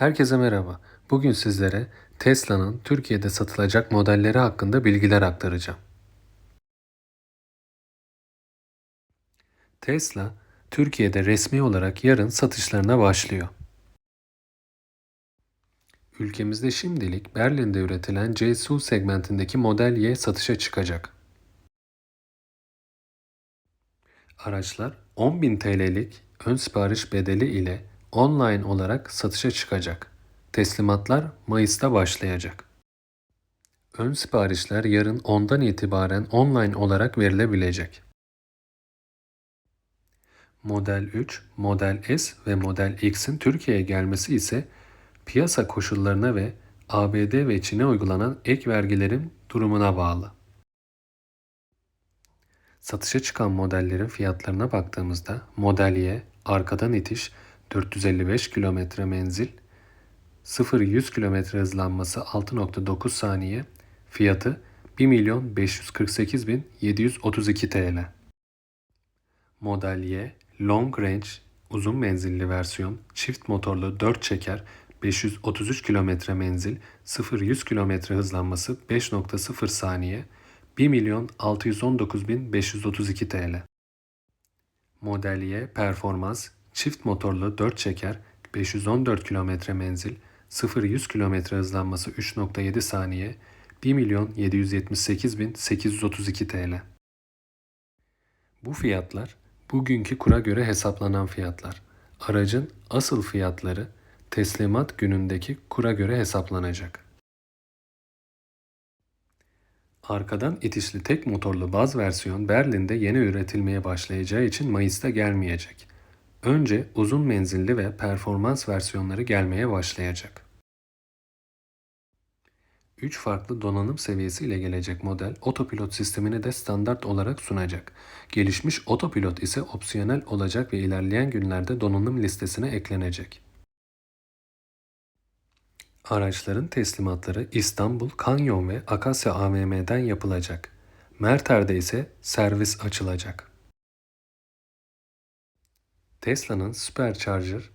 Herkese merhaba. Bugün sizlere Tesla'nın Türkiye'de satılacak modelleri hakkında bilgiler aktaracağım. Tesla, Türkiye'de resmi olarak yarın satışlarına başlıyor. Ülkemizde şimdilik Berlin'de üretilen C-SUV segmentindeki Model Y satışa çıkacak. Araçlar 10.000 TL'lik ön sipariş bedeli ile online olarak satışa çıkacak. Teslimatlar Mayıs'ta başlayacak. Ön siparişler yarın 10'dan itibaren online olarak verilebilecek. Model 3, Model S ve Model X'in Türkiye'ye gelmesi ise piyasa koşullarına ve ABD ve Çin'e uygulanan ek vergilerin durumuna bağlı. Satışa çıkan modellerin fiyatlarına baktığımızda Model Y arkadan itiş 455 km menzil 0-100 km hızlanması 6.9 saniye fiyatı 1 milyon 548 bin 732 TL. Model Y Long Range uzun menzilli versiyon çift motorlu 4 çeker 533 km menzil 0-100 km hızlanması 5.0 saniye 1 milyon 619 bin 532 TL. Model Y Performans çift motorlu 4 çeker 514 km menzil 0-100 km hızlanması 3.7 saniye 1 milyon 778 bin 832 TL. Bu fiyatlar bugünkü kura göre hesaplanan fiyatlar. Aracın asıl fiyatları teslimat günündeki kura göre hesaplanacak. Arkadan itişli tek motorlu baz versiyon Berlin'de yeni üretilmeye başlayacağı için Mayıs'ta gelmeyecek. Önce uzun menzilli ve performans versiyonları gelmeye başlayacak. 3 farklı donanım seviyesi ile gelecek model otopilot sistemini de standart olarak sunacak. Gelişmiş otopilot ise opsiyonel olacak ve ilerleyen günlerde donanım listesine eklenecek. Araçların teslimatları İstanbul, Kanyon ve Akasya AVM'den yapılacak. Merter'de ise servis açılacak. Tesla'nın Supercharger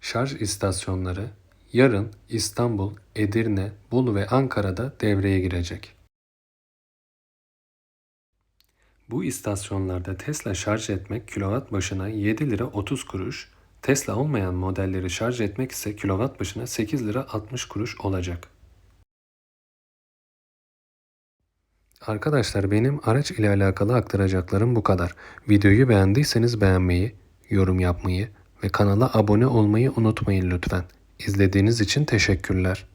şarj istasyonları yarın İstanbul, Edirne, Bolu ve Ankara'da devreye girecek. Bu istasyonlarda Tesla şarj etmek kilowatt başına 7 lira 30 kuruş, Tesla olmayan modelleri şarj etmek ise kilowatt başına 8 lira 60 kuruş olacak. Arkadaşlar benim araç ile alakalı aktaracaklarım bu kadar. Videoyu beğendiyseniz beğenmeyi, yorum yapmayı ve kanala abone olmayı unutmayın lütfen. İzlediğiniz için teşekkürler.